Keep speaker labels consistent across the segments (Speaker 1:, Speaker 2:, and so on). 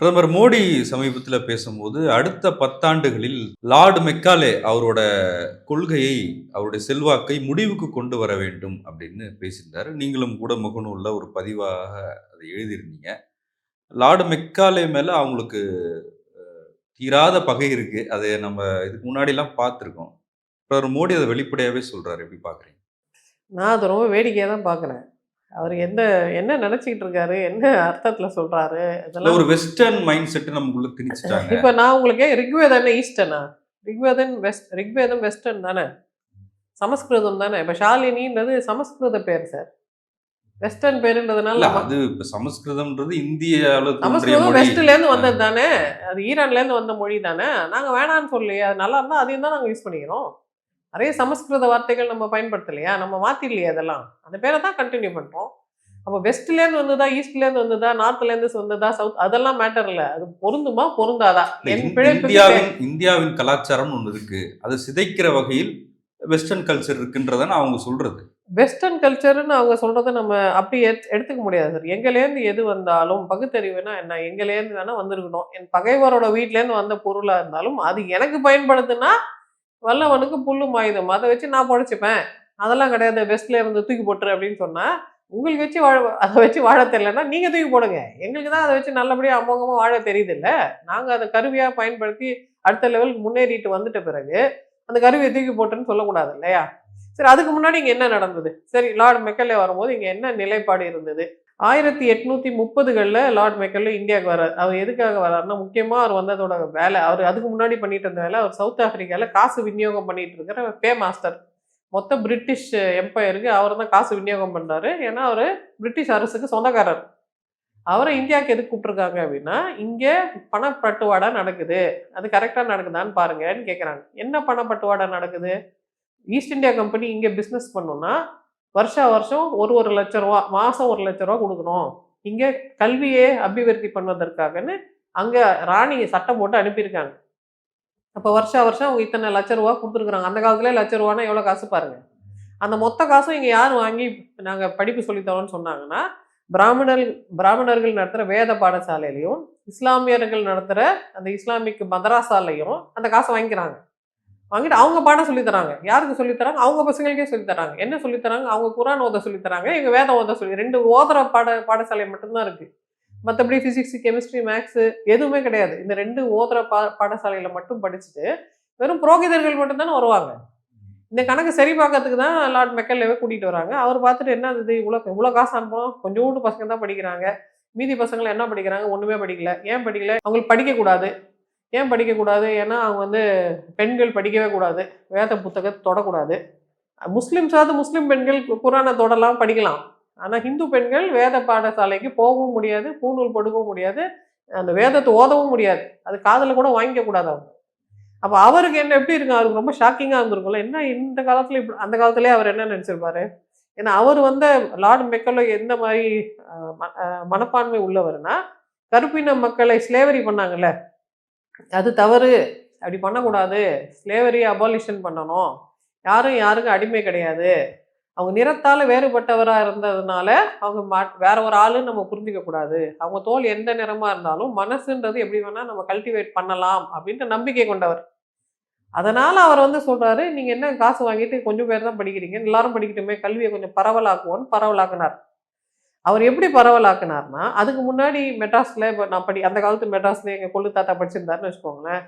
Speaker 1: பிரதமர் மோடி சமீபத்தில் பேசும்போது அடுத்த பத்தாண்டுகளில் லார்டு மெக்காலே அவரோட கொள்கையை அவருடைய செல்வாக்கை முடிவுக்கு கொண்டு வர வேண்டும் அப்படின்னு பேசியிருந்தாரு. நீங்களும் கூட முகநூலில் ஒரு பதிவாக அதை எழுதியிருந்தீங்க. லார்டு மெக்காலே மேலே அவங்களுக்கு தீராத பகை இருக்கு. அதை நம்ம இதுக்கு முன்னாடிலாம் பார்த்துருக்கோம். பிரதமர் மோடி அதை வெளிப்படையாகவே சொல்கிறாரு எப்படி பார்க்குறீங்க?
Speaker 2: நான் அதை ரொம்ப வேடிக்கையாக தான் பார்க்குறேன். அவர் எந்த என்ன நினச்சிக்கிட்டு இருக்காரு என்ன அர்த்தத்தில் சொல்கிறாரு
Speaker 1: இல்ல
Speaker 2: இதெல்லாம்
Speaker 1: ஒரு வெஸ்டர்ன் மைண்ட் செட் நமக்குள்ள திணிச்சிட்டாங்க.
Speaker 2: இப்போ நான் உங்களுக்கு ரிக்வேதம் என்ன ஈஸ்டர்னா ரிக்வேதன் வெஸ்ட் ரிக்வேதம் வெஸ்டர்ன் தானே? சமஸ்கிருதம் தானே? இப்போ ஷாலினின்றது சமஸ்கிருத பேர் சார். வெஸ்டர்ன் பேருன்றதுனால
Speaker 1: அது இப்ப சமஸ்கிருதம்ன்றது இந்தியாவில்
Speaker 2: சமஸ்கிருதம் வெஸ்ட்லேருந்து வந்தது தானே? அது ஈரான்லேருந்து வந்த மொழி தானே? நாங்கள் வேணான்னு சொல்லலையே. அது நல்லா இருந்தால் அதையும் தான் நாங்கள் யூஸ் பண்ணிக்கிறோம். நிறைய சமஸ்கிருத வார்த்தைகள் நம்ம பயன்படுத்தலையா? நம்ம மாற்றிடலையே அதெல்லாம். அந்த பேரை தான் கண்டினியூ பண்ணுறோம் அப்போ வெஸ்ட்லேருந்து வந்ததா ஈஸ்ட்லேருந்து வந்ததா நார்த்லேருந்து வந்ததா சவுத் அதெல்லாம் மேட்டர் இல்லை. அது பொருந்துமா? பொருந்தாதா?
Speaker 1: இந்தியாவின் இந்தியாவின் கலாச்சாரம் ஒன்று இருக்கு. அதை சிதைக்கிற வகையில் வெஸ்டர்ன் கல்ச்சர் இருக்குன்றதான அவங்க சொல்றது.
Speaker 2: வெஸ்டர்ன் கல்ச்சர்னு அவங்க சொல்றதை நம்ம அப்படி எடுத்து- எடுத்துக்க முடியாது சார் எங்கேலேருந்து எது வந்தாலும் பகுத்தறிவுனா என்ன? எங்கேலேருந்து வேணா வந்திருக்கணும். என் பகைவரோட வீட்டிலேருந்து வந்த பொருளா இருந்தாலும் அது எனக்கு பயன்படுதுன்னா வல்லவனுக்கு புல்லு மாயுதம். அதை வச்சு நான் பொழைச்சிப்பேன் அதெல்லாம் கிடையாது. பெஸ்ட்ல இருந்து தூக்கி போட்டுரு அப்படின்னு சொன்னா உங்களுக்கு வச்சு வாழ அதை வச்சு வாழ தெரியலன்னா நீங்க தூக்கி போடுங்க. எங்களுக்கு தான் அதை வச்சு நல்லபடியா அமோகமா வாழ தெரியுது இல்ல நாங்க அதை கருவியா பயன்படுத்தி அடுத்த லெவலுக்கு முன்னேறிட்டு வந்துட்ட பிறகு அந்த கருவியை தூக்கி போட்டுன்னு சொல்லக்கூடாது இல்லையா? சரி அதுக்கு முன்னாடி இங்க என்ன நடந்தது? சரி லார்டு மெக்கல்லே வரும்போது இங்க என்ன நிலைப்பாடு இருந்தது? ஆயிரத்தி எட்நூத்தி முப்பதுகளில் லார்ட் மெக்கல்லே இந்தியாவுக்கு வரார் அவர் எதுக்காக வர்றாருன்னா முக்கியமா அவர் வந்ததோட வேலை அவர் அதுக்கு முன்னாடி பண்ணிட்டு இருந்த வேலை அவர் சவுத் ஆப்பிரிக்கால காசு விநியோகம் பண்ணிட்டு இருக்கிற பே மாஸ்டர். மொத்த பிரிட்டிஷ் எம்பையருக்கு அவர் தான் காசு விநியோகம் பண்ணாரு ஏன்னா அவர் பிரிட்டிஷ் அரசுக்கு சொந்தக்காரர். அவரை இந்தியாவுக்கு எதுக்கு கூப்பிட்டுருக்காங்க அப்படின்னா இங்கே பணப்பட்டுவாடா நடக்குது. அது கரெக்டாக நடக்குதான்னு பாருங்கன்னு கேட்குறாங்க என்ன பணப்பட்டுவாடா நடக்குது? ஈஸ்ட் இந்தியா கம்பெனி இங்கே பிஸ்னஸ் பண்ணோன்னா வருஷா வருஷம் ஒரு ஒரு லட்ச ரூபா மாதம் ஒரு லட்ச ரூபா கொடுக்கணும். இங்கே கல்வியே அபிவிருத்தி பண்ணுவதற்காகன்னு அங்கே ராணி சட்டம் போட்டு அனுப்பியிருக்காங்க. அப்போ வருஷா வருஷம் அவங்க இத்தனை லட்ச ரூபா கொடுத்துருக்குறாங்க. அந்த காலத்துல லட்ச ரூபானா எவ்வளோ காசு பாருங்கள் அந்த மொத்த காசும் இங்கே யார் வாங்கி நாங்கள் படிப்பு சொல்லித்தரோம்னு சொன்னாங்கன்னா பிராமணர் பிராமணர்கள் நடத்துகிற வேத பாடசாலையிலையும் இஸ்லாமியர்கள் நடத்துகிற அந்த இஸ்லாமிக் மதராசாலையும் அந்த காசை வாங்கிக்கிறாங்க. வாங்கிட்டு அவங்க பாடம் சொல்லித்தராங்க யாருக்கு சொல்லித் தராங்க? அவங்க பசங்களுக்கே சொல்லித் தராங்க. என்ன சொல்லித்தராங்க அவங்க குரான் ஓத சொல்லித் தராங்க. எங்க வேதம் ஓத சொல்லி ரெண்டு ஓதுற பாட பாடசாலை மட்டும்தான் இருக்குது மற்றபடி ஃபிசிக்ஸ் கெமிஸ்ட்ரி மேக்ஸு எதுவுமே கிடையாது. இந்த ரெண்டு ஓதுற பா பாடசாலையில் மட்டும் படிச்சுட்டு வெறும் புரோகிதர்கள் மட்டும்தானே வருவாங்க. இந்த கணக்கு சரி பார்க்கறதுக்கு தான் லார்ட் மெக்கல்லேவே கூட்டிகிட்டு வராங்க. அவர் பார்த்துட்டு என்ன இது இவ்வளோ இவ்வளோ காசு அனுப்புறோம். கொஞ்சோண்டு பசங்க தான் படிக்கிறாங்க. மீதி பசங்களை என்ன படிக்கிறாங்க? ஒன்றுமே படிக்கல. ஏன் படிக்கல? அவங்களுக்கு படிக்கக்கூடாது ஏன் படிக்கக்கூடாது? ஏன்னா அவங்க வந்து பெண்கள் படிக்கவே கூடாது. வேத புத்தகத்தை தொடக்கூடாது. முஸ்லிம்ஸாவது முஸ்லீம் பெண்கள் குரானை தொடலாம் படிக்கலாம். ஆனால் ஹிந்து பெண்கள் வேத பாடசாலைக்கு போகவும் முடியாது பூநூல் படுக்கவும் முடியாது அந்த வேதத்தை ஓதவும் முடியாது. அது காதில் கூட வாங்கிக்க கூடாது அவங்க. அப்போ அவருக்கு என்ன எப்படி இருக்கும்? அவருக்கு ரொம்ப ஷாக்கிங்காக இருந்திருக்கும்ல. என்ன இந்த காலத்தில் இப்படி அந்த காலத்திலே அவர் என்ன நினச்சிருப்பாரு? ஏன்னா அவர் வந்து லார்ட் மெக்கலோ எந்த மாதிரி ம- மனப்பான்மை உள்ளவர்னா கருப்பின மக்களை ஸ்லேவரி பண்ணாங்கல்ல. அது தவறு. அப்படி பண்ணக்கூடாது. ஸ்லேவரி அபாலிஷன் பண்ணணும். யாரும் யாருக்கும் அடிமை கிடையாது. அவங்க நிறத்தால் வேறுபட்டவராக இருந்ததுனால அவங்க மா- வேற ஒரு ஆளுன்னு நம்ம புரிஞ்சிக்க கூடாது. அவங்க தோல் எந்த நிறமாக இருந்தாலும் மனசுன்றது எப்படி வேணால் நம்ம கல்டிவேட் பண்ணலாம் அப்படின்ற நம்பிக்கை கொண்டவர். அதனால் அவர் வந்து சொல்கிறாரு நீங்கள் என்ன காசு வாங்கிட்டு கொஞ்சம் பேர் தான் படிக்கிறீங்க எல்லாரும் படிக்கட்டுமே. கல்வியை கொஞ்சம் பரவலாக்குவோன்னு பரவலாக்குனார். அவர் எப்படி பரவலாக்குனார்னா அதுக்கு முன்னாடி மெட்ராஸில் இப்போ நான் படி அந்த காலத்து மெட்ராஸில் எங்கள் கொள்ளு தாத்தா படிச்சிருந்தாருன்னு வச்சுக்கோங்களேன்.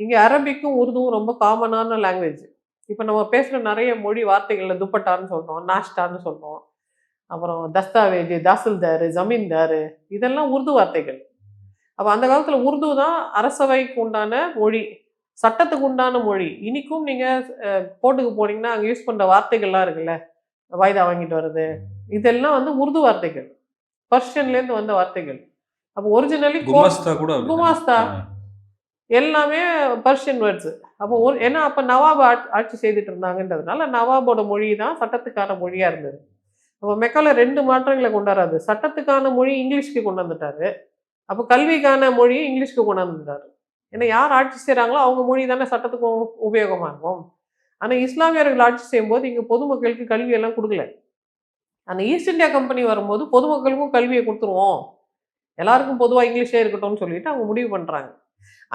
Speaker 2: இங்கே அரபிக்கும் உருதுவும் ரொம்ப காமனான லாங்குவேஜ் இப்போ நம்ம பேசுகிற நிறைய மொழி வார்த்தைகளில் துப்பட்டான்னு சொல்கிறோம் நாஷ்டான்னு சொல்கிறோம் அப்புறம் தஸ்தாவேஜ் தாசில்தார் ஜமீன்தார் இதெல்லாம் உருது வார்த்தைகள். அப்போ அந்த காலத்தில் உருது தான் அரசவைக்கு உண்டான மொழி சட்டத்துக்கு உண்டான மொழி. இனிக்கும் நீங்கள் கோர்ட்டுக்கு போனீங்கன்னா அங்கே யூஸ் பண்ணுற வார்த்தைகள்லாம் இருக்குல்ல வாய்தா வாங்கிட்டு வர்றது. இதெல்லாம் வந்து உருது வார்த்தைகள். பர்ஷியன்ல இருந்து வந்த வார்த்தைகள். அப்போ ஒரிஜினலி
Speaker 1: குமாஸ்தா கூட.
Speaker 2: குமாஸ்தா. எல்லாமே பர்ஷியன் வேர்ட்ஸ் அப்போ ஒரு ஏன்னா அப்போ நவாப் ஆட்- ஆட்சி செய்துட்டு இருந்தாங்கன்றதுனால நவாபோட மொழி தான் சட்டத்துக்கான மொழியா இருந்தது. அப்போ மெக்கால ரெண்டு மாற்றங்களை கொண்டாராது. சட்டத்துக்கான மொழி இங்கிலீஷ்க்கு கொண்டு வந்துட்டாரு. அப்போ கல்விக்கான மொழியை இங்கிலீஷ்க்கு கொண்டு வந்துட்டாரு. ஏன்னா யார் ஆட்சி செய்கிறாங்களோ அவங்க மொழி தானே சட்டத்துக்கும் உபயோகமா இருக்கும் ஆனால் இஸ்லாமியர்கள் ஆட்சி செய்யும்போது இங்கே பொதுமக்களுக்கு கல்வி எல்லாம் கொடுக்கல. அந்த ஈஸ்ட் இந்தியா கம்பெனி வரும்போது பொதுமக்களுக்கும் கல்வியை கொடுத்துருவோம். எல்லாருக்கும் பொதுவா இங்கிலீஷே இருக்கட்டும்னு சொல்லிட்டு அவங்க முடிவு பண்றாங்க.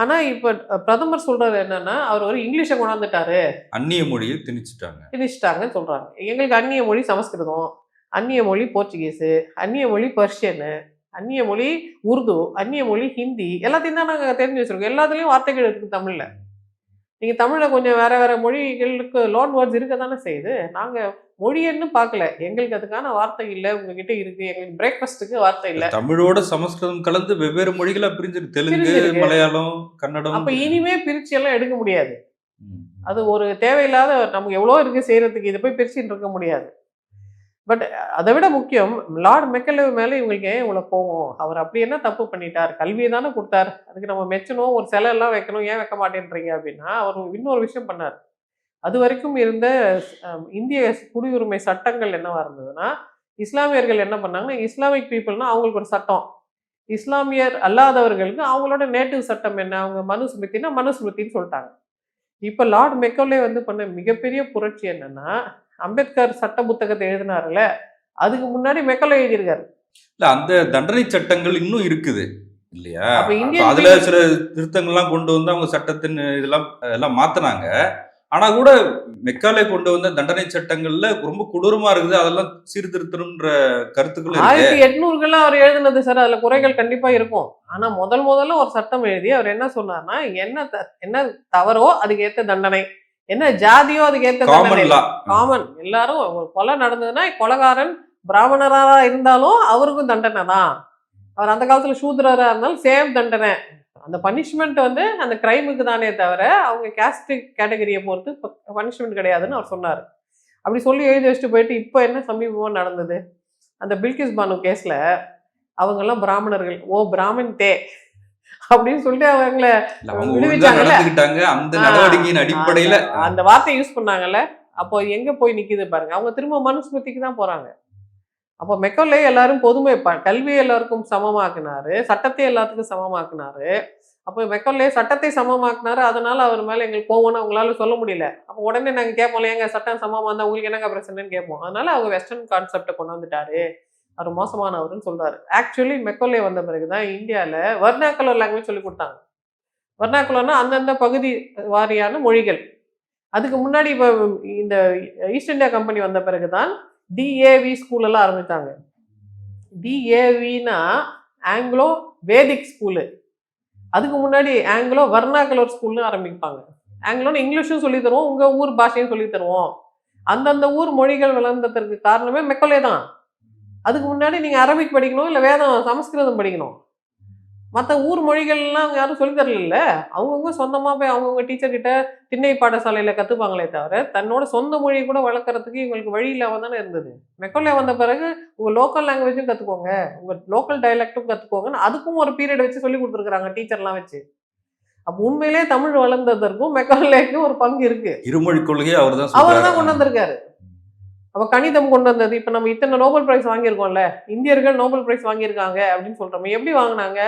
Speaker 2: ஆனா இப்ப பிரதமர் சொல்றாரு என்னன்னா அவர் ஒரு இங்கிலீஷை கொண்டாந்துட்டாரு.
Speaker 1: அந்நிய மொழியை திணிச்சிட்டாங்க.
Speaker 2: திணிச்சிட்டாங்கன்னு சொல்றாங்க. எங்களுக்கு அந்நிய மொழி சமஸ்கிருதம் அந்நிய மொழி போர்ச்சுகீஸு அந்நிய மொழி பர்ஷியனு அந்நிய மொழி உருது அந்நிய மொழி ஹிந்தி எல்லாத்தையும் தான் நாங்கள் தெரிஞ்சு வச்சிருக்கோம். எல்லாத்துலேயும் வார்த்தைகள் இருக்குது தமிழில். நீங்கள் தமிழில் கொஞ்சம் வேற வேற மொழிகளுக்கு லோன் வேர்ட்ஸ் இருக்க தானே செய்யுது நாங்கள் மொழின்னு பார்க்கல. எங்களுக்கு அதுக்கான வார்த்தை இல்லை. உங்ககிட்ட இருக்கு. எங்களுக்கு பிரேக்ஃபாஸ்ட்டுக்கு வார்த்தை இல்லை.
Speaker 1: தமிழோட சமஸ்கிருதம் கலந்து வெவ்வேறு மொழிகளா பிரிஞ்சிருக்கு. தெலுங்கு. மலையாளம் கன்னடம்.
Speaker 2: அப்போ இனிமே பிரிச்சு எல்லாம் எடுக்க முடியாது. அது ஒரு தேவையில்லாத நமக்கு எவ்வளோ இருக்கு செய்யறதுக்கு. இதை போய் பிரிச்சுட்டு இருக்க முடியாது. பட் அதை விட முக்கியம் லார்ட் மெக்கலே மேலே இவங்களுக்கு ஏன் இவ்வளோ போவோம் அவர் அப்படி என்ன தப்பு பண்ணிட்டார்? கல்வியை தானே கொடுத்தார். அதுக்கு நம்ம மெச்சணும் ஒரு சிலை எல்லாம் வைக்கணும் ஏன் வைக்க மாட்டேன்றீங்க அப்படின்னா அவர் இன்னொரு விஷயம் பண்ணார். அது வரைக்கும் இருந்த இந்திய குடியுரிமை சட்டங்கள் என்னவா இருந்ததுன்னா இஸ்லாமியர்கள் என்ன பண்ணாங்கன்னா இஸ்லாமிக் பீப்புள்னா அவங்களுக்கு ஒரு சட்டம். இஸ்லாமியர் அல்லாதவர்களுக்கு அவங்களோட நேட்டிவ் சட்டம் என்ன? அவங்க மனுஸ்மிருத்தின்னா மனுஸ்மிருத்தின்னு சொல்லிட்டாங்க. இப்போ லார்ட் மெக்கோலே வந்து பண்ண மிகப்பெரிய புரட்சி என்னன்னா அம்பேத்கர் சட்ட புத்தகத்தை எழுதினாருல அதுக்கு முன்னாடி மெக்கோலே எழுதியிருக்காரு.
Speaker 1: இல்ல அந்த தண்டனை சட்டங்கள் இன்னும் இருக்குது இல்லையா? அதுல சில திருத்தங்கள்லாம் கொண்டு வந்து அவங்க சட்டத்தின் இதெல்லாம் எல்லாம் மாத்துனாங்க. ஆனா கூட மெக்காலே கொண்டு வந்த தண்டனை சட்டங்கள்ல ரொம்ப கொடூரமா இருக்குது. அதெல்லாம் சீர்திருத்தணும்ன்ற கருத்துக்கள்
Speaker 2: ஆயிரத்தி எட்நூறுகள்லாம் அவர் எழுதினது சார் அதுல குறைகள் கண்டிப்பா இருக்கும். ஆனா முதல் முதல்ல ஒரு சட்டம் எழுதி அவர் என்ன சொன்னார்னா என்ன என்ன தவறோ அதுக்கு ஏத்த தண்டனை. என்ன ஜாதியோ அதுக்கு
Speaker 1: காமன் லா
Speaker 2: காமன் எல்லாரும் ஒரு கொலை நடந்ததுன்னா கொலைகாரன் பிராமணரா இருந்தாலும் அவருக்கும் தண்டனை தான். அவர் அந்த காலத்துல சூத்ரரா இருந்தாலும் சேம் தண்டனை. அந்த பனிஷ்மெண்ட் வந்து அந்த கிரைமுக்கு தானே தவிர அவங்க கேஸ்ட் கேட்டகரியை பொறுத்து பனிஷ்மெண்ட் கிடையாதுன்னு அவர் சொன்னார். அப்படி சொல்லி எழுதி வச்சுட்டு போயிட்டு இப்போ என்ன சமீபமாக நடந்தது? அந்த பில்கிஸ் பானு கேஸ்ல அவங்கெல்லாம் பிராமணர்கள். ஓ பிராமன் தே. அப்படின்னு சொல்லிட்டு அவங்கள விடுவிச்சாங்கல்ல?
Speaker 1: அந்த நடவடிக்கையின் அடிப்படையில.
Speaker 2: அந்த- வார்த்தை யூஸ் பண்ணாங்கல்ல. அப்போ எங்க போய் நிக்குது பாருங்க. அவங்க திரும்ப மனுஸ்மிருதிக்கு தான் போறாங்க. அப்போ மெக்கோலே எல்லாரும் பொதுமை கல்வியை எல்லாருக்கும் சமமாக்குனாரு. சட்டத்தை எல்லாத்துக்கும் சமமாக்குனாரு. அப்போ மெக்கோலே சட்டத்தை சமமாக்குனாரு. அதனால அவர் மேல எங்களுக்கு கோவம்னு அவங்களால சொல்ல முடியல. அப்போ உடனே நாங்க கேட்போம்ல எங்க சட்டம் சமமா இருந்தா உங்களுக்கு என்னங்க பிரச்சனைன்னு கேட்போம். அதனால அவங்க வெஸ்டர்ன் கான்செப்டை கொண்டு வந்துட்டாரு. அவர் மோசமானவர்னு சொல்றாரு. ஆக்சுவலி மெக்கோலே வந்த பிறகுதான் இந்தியாவில் வர்ணாக்கலர் லாங்குவேஜ் சொல்லி கொடுத்தாங்க. வர்ணாக்குலர்னா அந்தந்த பகுதி வாரியான மொழிகள். அதுக்கு முன்னாடி இப்போ இந்த ஈஸ்ட் இந்தியா கம்பெனி வந்த பிறகுதான் டிஏவி ஸ்கூலெல்லாம் ஆரம்பித்தாங்க டிஏவினா ஆங்கிலோ வேதிக் ஸ்கூலு அதுக்கு முன்னாடி ஆங்கிலோ வர்ணாக்கலர் ஸ்கூல்னு ஆரம்பிப்பாங்க. ஆங்கிலோன்னு இங்கிலீஷும் சொல்லி தருவோம் உங்கள் ஊர் பாஷையும் சொல்லி தருவோம். அந்தந்த ஊர் மொழிகள் வளர்ந்ததற்கு காரணமே மெக்கோலே தான். அதுக்கு முன்னாடி நீங்க அரபிக் படிக்கணும் இல்ல வேதம் சமஸ்கிருதம் படிக்கணும். மற்ற ஊர் மொழிகள்லாம் யாரும் சொல்லி தரல அவங்கவுங்க சொந்தமா போய் அவங்கவுங்க டீச்சர் கிட்ட திண்ணை பாடசாலையில கத்துப்பாங்களே தவிர தன்னோட சொந்த மொழி கூட வளர்க்கறதுக்கு இவங்களுக்கு வழி இல்லாம தானே இருந்தது. மெக்கோலே வந்த பிறகு உங்க லோக்கல் லாங்குவேஜும் கத்துக்கோங்க உங்க லோக்கல் டைலக்டும் கத்துக்கோங்கன்னு அதுக்கும் ஒரு பீரியட் வச்சு சொல்லி கொடுத்துருக்காங்க டீச்சர்லாம் வச்சு. அப்போ உண்மையிலே தமிழ் வளர்ந்ததற்கும் மெக்காலேக்கும் ஒரு பங்கு இருக்கு.
Speaker 1: இருமொழி கொள்கையை அவர் தான்
Speaker 2: அவர் தான் கொண்டு வந்திருக்காரு. அப்போ கணிதம் கொண்டு வந்தது. இப்போ நம்ம இத்தனை நோபல் பிரைஸ் வாங்கியிருக்கோம்ல. இந்தியர்கள் நோபல் பிரைஸ் வாங்கியிருக்காங்க அப்படின்னு சொல்கிறோம் எப்படி வாங்கினாங்க?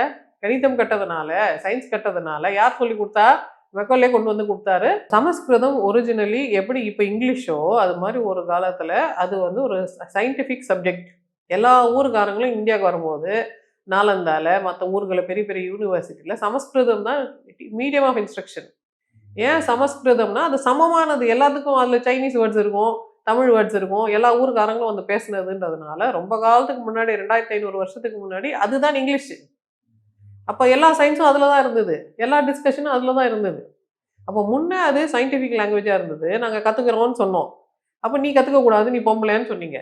Speaker 2: கணிதம் கட்டதுனால சயின்ஸ் கட்டதுனால யார் சொல்லி கொடுத்தா? மெக்கோலே கொண்டு வந்து கொடுத்தாரு. சமஸ்கிருதம் ஒரிஜினலி எப்படி இப்போ இங்கிலீஷோ அது மாதிரி ஒரு காலத்தில் அது வந்து ஒரு சயின்டிஃபிக் சப்ஜெக்ட் எல்லா ஊருக்காரங்களும் இந்தியாவுக்கு வரும்போது நாலந்தால மற்ற ஊர்களில் பெரிய பெரிய யூனிவர்சிட்டியில் சமஸ்கிருதம் தான் மீடியம் ஆஃப் இன்ஸ்ட்ரக்ஷன் ஏன் சமஸ்கிருதம்னா அது சமமானது. எல்லாத்துக்கும் அதில் சைனீஸ் வேர்ட்ஸ் இருக்கும். தமிழ் வேர்ட்ஸ் இருக்கும். எல்லா ஊருக்காரங்களும் வந்து பேசுனதுன்றதுனால ரொம்ப காலத்துக்கு முன்னாடி ரெண்டாயிரத்தி ஐநூறு வருஷத்துக்கு முன்னாடி அதுதான் இங்கிலீஷ் அப்போ எல்லா சயின்ஸும் அதில் தான் இருந்தது. எல்லா டிஸ்கஷனும் அதில் தான் இருந்தது. அப்போ முன்னே அது சயின்டிஃபிக் லாங்குவேஜாக இருந்தது. நாங்கள் கற்றுக்குறோம்னு சொன்னோம். அப்போ நீ கற்றுக்கக்கூடாது நீ பொம்பளைன்னு சொன்னீங்க.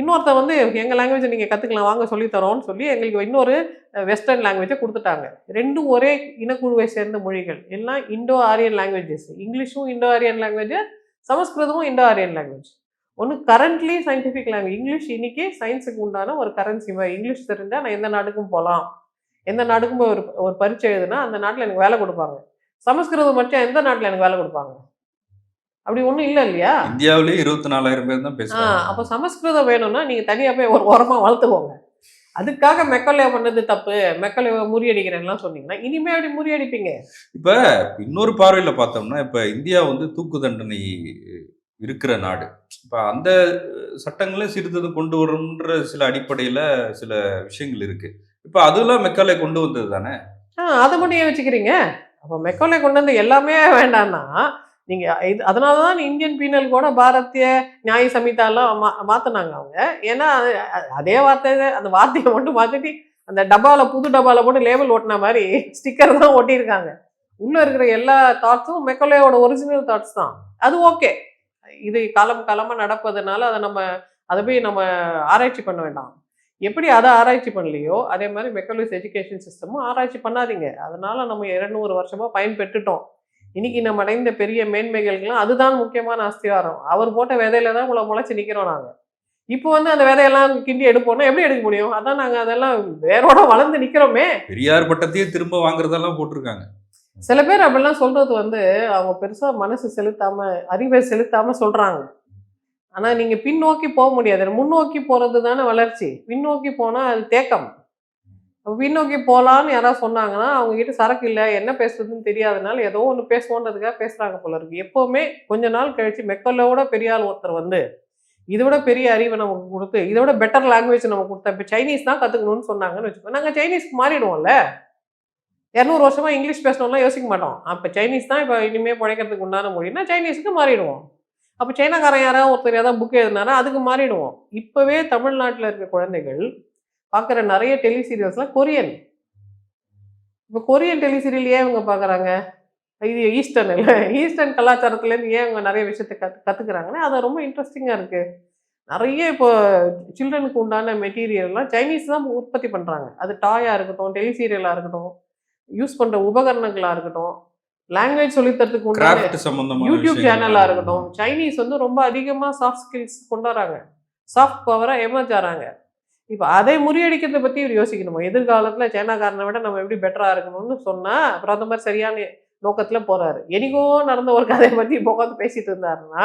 Speaker 2: இன்னொருத்தன் வந்து எங்கள் லாங்குவேஜை நீங்கள் கற்றுக்கலாம் வாங்க சொல்லித்தரோன்னு சொல்லி எங்களுக்கு இன்னொரு வெஸ்டர்ன் லாங்குவேஜை கொடுத்துட்டாங்க. ரெண்டும் ஒரே இனக்குழுவை சேர்ந்த மொழிகள். எல்லாம் இண்டோ ஆரியன் லாங்குவேஜஸ் இங்கிலீஷும் இண்டோ ஆரியன் லாங்குவேஜ் சமஸ்கிருதமும் இண்டோ ஆரியன் லாங்குவேஜ் ஒன்று கரண்ட்லி சயின்டிஃபிக் லாங்குவேஜ் இங்கிலீஷ் இன்னைக்கு சயின்ஸுக்கு உண்டான ஒரு கரன்சி மாதிரி. இங்கிலீஷ் தெரிஞ்சால் நான் எந்த நாட்டுக்கும் போகலாம் எந்த நாட்டுக்கும் போய் ஒரு ஒரு பரீட்சை எழுதுனா அந்த நாட்டில் எனக்கு வேலை கொடுப்பாங்க. சமஸ்கிருதம் மட்டும் எந்த நாட்டில் எனக்கு வேலை கொடுப்பாங்க? அப்படி ஒன்றும் இல்லை இல்லையா?
Speaker 1: இந்தியாவிலேயே இருபத்தி நாலாயிரம் பேர் தான்
Speaker 2: ஆ
Speaker 1: பேசுறாங்க
Speaker 2: அப்போ சமஸ்கிருதம் வேணும்னா நீங்கள் தனியாக போய் ஒரு ஓரமா வளர்த்துக்கோங்க அதுக்காக மெக்கலே பண்ணது தப்பு மெக்கலே முறியடிக்கிறேன்லாம் சொன்னீங்கன்னா இனிமே அப்படி முறியடிப்பீங்க.
Speaker 1: இப்ப இன்னொரு பார்வையில பார்த்தோம்னா இப்ப இந்தியா வந்து தூக்கு தண்டனை இருக்கிற நாடு. இப்ப அந்த சட்டங்களையும் சீர்திருத்தம் கொண்டு வரணுன்ற சில அடிப்படையில சில விஷயங்கள் இருக்கு. இப்ப அதெல்லாம் மெக்காலே கொண்டு வந்தது தானே?
Speaker 2: ஆ அதை மட்டும் ஏன் வச்சுக்கிறீங்க? அப்போ மெக்கோலே கொண்டு வந்து எல்லாமே வேண்டாம்னா நீங்க இது அதனால தான் இந்தியன் பீனல் கூட பாரதிய நியாய சமிதாலாம் மா மாற்றினாங்க அவங்க. ஏன்னா அதே வார்த்தை அந்த வார்த்தையை மட்டும் மாற்றிட்டு அந்த டப்பாவில் புது டப்பாவில் போட்டு லேபிள் ஒட்டின மாதிரி ஸ்டிக்கர் தான் ஒட்டியிருக்காங்க. உள்ளே இருக்கிற எல்லா தாட்ஸும் மெக்கோலேயோட ஒரிஜினல் தாட்ஸ் தான். அது ஓகே இது காலம் காலமாக நடப்பதுனால அதை நம்ம அதை போய் நம்ம ஆராய்ச்சி பண்ண வேண்டாம். எப்படி அதை ஆராய்ச்சி பண்ணலையோ அதே மாதிரி மெக்கலூஸ் எஜுகேஷன் சிஸ்டமும் ஆராய்ச்சி பண்ணாதீங்க. அதனால நம்ம இரநூறு வருஷமா பயன்பெற்றுட்டோம். இன்னைக்கு நம்ம அடைந்த பெரிய மேன்மைகளுக்கெல்லாம் அதுதான் முக்கியமான அஸ்திவாரம். அவர் போட்ட விதையில தான் உங்களை முளைச்சி நிக்கிறோம் நாங்க. இப்போ வந்து அந்த விதையெல்லாம் கிண்டி எடுப்போம்னா எப்படி எடுக்க முடியும்? அதான் நாங்க அதெல்லாம் வேரோட வளர்ந்து நிக்கிறோமே.
Speaker 1: பெரியார் பட்டத்தையே திரும்ப வாங்குறதெல்லாம் போட்டிருக்காங்க.
Speaker 2: சில பேர் அப்படிலாம் சொல்றது வந்து அவங்க பெருசா மனசு செலுத்தாம அறிவை செலுத்தாம சொல்றாங்க. ஆனா நீங்க பின்னோக்கி போக முடியாது. முன்னோக்கி போறது தானே வளர்ச்சி. பின்னோக்கி போனா அது தேக்கம். பின்னோக்கி போகலான்னு யாராவது சொன்னாங்கன்னா அவங்ககிட்ட சரக்கு இல்லை என்ன பேசுறதுன்னு தெரியாதனால ஏதோ ஒன்று பேசுவோன்றதுக்காக பேசுகிறாங்க போல இருக்கு. எப்போவுமே கொஞ்ச நாள் கழித்து மெக்கல்லோட பெரிய ஆள் ஒருத்தர் வந்து இதை விட பெரிய அறிவை நமக்கு கொடுத்து இதை விட பெட்டர் லாங்குவேஜ் நமக்கு கொடுத்தா இப்போ சைனீஸ் தான் கற்றுக்கணும்னு சொன்னாங்கன்னு வச்சுக்கோ நாங்கள் சைனீஸ்க்கு மாறிடுவோம்ல. இரநூறு வருஷமாக இங்கிலீஷ் பேசணும்லாம் யோசிக்க மாட்டோம். அப்போ சைனீஸ் தான் இப்போ இனிமேல் பிழைக்கிறதுக்கு உண்டான மொழினா சைனீஸுக்கு மாறிடுவோம். அப்போ சைனாக்காரன் யாராவது ஒருத்தர் ஏதாவது புக் எழுதினாரா அதுக்கு மாறிடுவோம். இப்போவே தமிழ்நாட்டில் இருக்க குழந்தைகள் பார்க்குற நிறைய டெலி சீரியல்ஸ்லாம் கொரியன். இப்போ கொரியன் டெலி சீரியல் ஏன் இவங்க பார்க்குறாங்க இது ஈஸ்டர்ன் இல்லை. ஈஸ்டர்ன் கலாச்சாரத்துலேருந்து ஏன் அவங்க நிறைய விஷயத்தை கற்று கற்றுக்குறாங்கன்னா அது ரொம்ப இன்ட்ரெஸ்டிங்காக இருக்குது நிறைய இப்போ சில்ட்ரனுக்கு உண்டான மெட்டீரியல்லாம் சைனீஸ் தான் உற்பத்தி பண்ணுறாங்க அது டாயாக இருக்கட்டும் டெலி சீரியலாக இருக்கட்டும் யூஸ் பண்ணுற உபகரணங்களாக இருக்கட்டும் லாங்குவேஜ் சொல்லித்தரத்துக்கு உண்டான யூடியூப் சேனலாக இருக்கட்டும் சைனீஸ் வந்து ரொம்ப அதிகமாக சாஃப்ட் ஸ்கில்ஸ் கொண்டு வராங்க. சாஃப்ட் பவராக எமர்ஜ் ஆகிறாங்க இப்போ அதை முறியடிக்கிறத பற்றி இவர் யோசிக்கணுமா? எதிர்காலத்தில் சைனாக்காரனை விட நம்ம எப்படி பெட்டராக இருக்கணும்னு சொன்னால் பிரதமர் சரியான நோக்கத்தில் போகிறாரு எனக்கோ நடந்த ஒரு கதையை பற்றி இப்போ உட்காந்து பேசிட்டு இருந்தாருன்னா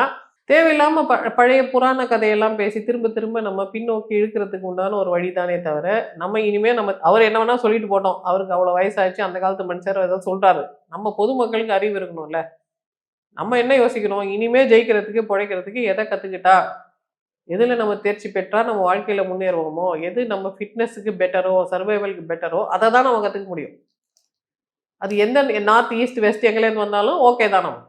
Speaker 2: தேவையில்லாமல் ப பழைய புராண கதையெல்லாம் பேசி திரும்ப திரும்ப நம்ம பின்னோக்கி இழுக்கிறதுக்கு உண்டான ஒரு வழி தானே தவிர நம்ம இனிமேல் நம்ம அவர் என்ன வேணால் சொல்லிட்டு போட்டோம். அவருக்கு அவ்வளோ வயசாகிடுச்சு அந்த காலத்து மனுஷர் ஏதோ சொல்கிறாரு நம்ம பொதுமக்களுக்கு அறிவு இருக்கணும்ல. நம்ம என்ன யோசிக்கணும்? இனிமே ஜெயிக்கிறதுக்கு பிழைக்கிறதுக்கு எதை கற்றுக்கிட்டா எதில் நம்ம தேர்ச்சி பெற்றால் நம்ம வாழ்க்கையில் முன்னேறுவோமோ? எது நம்ம ஃபிட்னஸுக்கு பெட்டரோ சர்வைவலுக்கு பெட்டரோ அதை தான் நம்ம கற்றுக்க முடியும். அது எந்த நார்த் ஈஸ்ட் வெஸ்ட் எங்கேருந்து வந்தாலும் ஓகே தான்? நம்ம